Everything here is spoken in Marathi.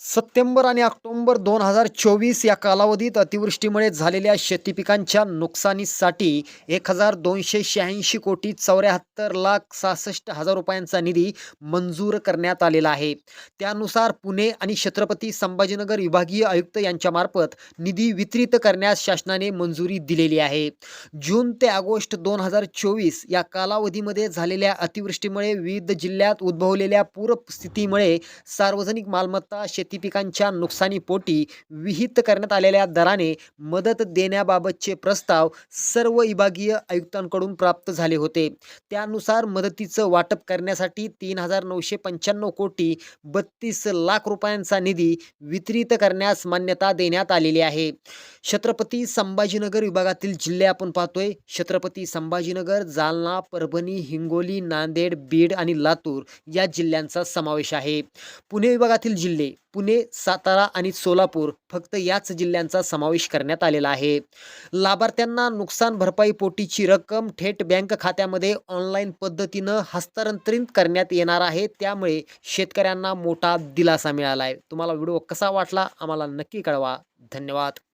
सप्टेंबर आणि ऑक्टोंबर दोन हजार चोवीस या कालावधीत अतिवृष्टीमुळे झालेल्या शेती पिकांच्या नुकसानीसाठी एक हजार दोनशे शहाऐंशी कोटी चौऱ्याहत्तर लाख सहासष्ट हजार रुपयांचा निधी मंजूर करण्यात आलेला आहे. त्यानुसार पुणे आणि छत्रपती संभाजीनगर विभागीय आयुक्त यांच्यामार्फत निधी वितरित करण्यास शासनाने मंजुरी दिलेली आहे. जून ते ऑगस्ट दोन हजार चोवीस या कालावधीमध्ये झालेल्या अतिवृष्टीमुळे विविध जिल्ह्यात उद्भवलेल्या पूरस्थितीमुळे सार्वजनिक मालमत्ता शेती पिकांच्या नुकसानीपोटी विहित करण्यात आलेल्या दराने मदत देण्याबाबतचे प्रस्ताव सर्व विभागीय आयुक्तांकडून प्राप्त झाले होते. त्यानुसार मदतीचं वाटप करण्यासाठी तीन हजार नऊशे पंच्याण्णव कोटी बत्तीस लाख रुपयांचा निधी वितरित करण्यास मान्यता देण्यात आलेली आहे. छत्रपती संभाजीनगर विभागातील जिल्हे आपण पाहतोय. छत्रपती संभाजीनगर जालना परभणी हिंगोली नांदेड बीड आणि लातूर या जिल्ह्यांचा समावेश आहे. पुणे विभागातील जिल्हे पुणे सातारा आणि सोलापूर फक्त याच जिल्ह्यांचा समावेश करण्यात आलेला आहे. लाभार्थ्यांना नुकसान भरपाई पोटीची रक्कम थेट बँक खात्यामध्ये ऑनलाईन पद्धतीनं हस्तांतरित करण्यात येणार आहे. त्यामुळे शेतकऱ्यांना मोठा दिलासा मिळाला आहे तुम्हाला व्हिडिओ कसा वाटला? आम्हाला नक्की कळवा. धन्यवाद.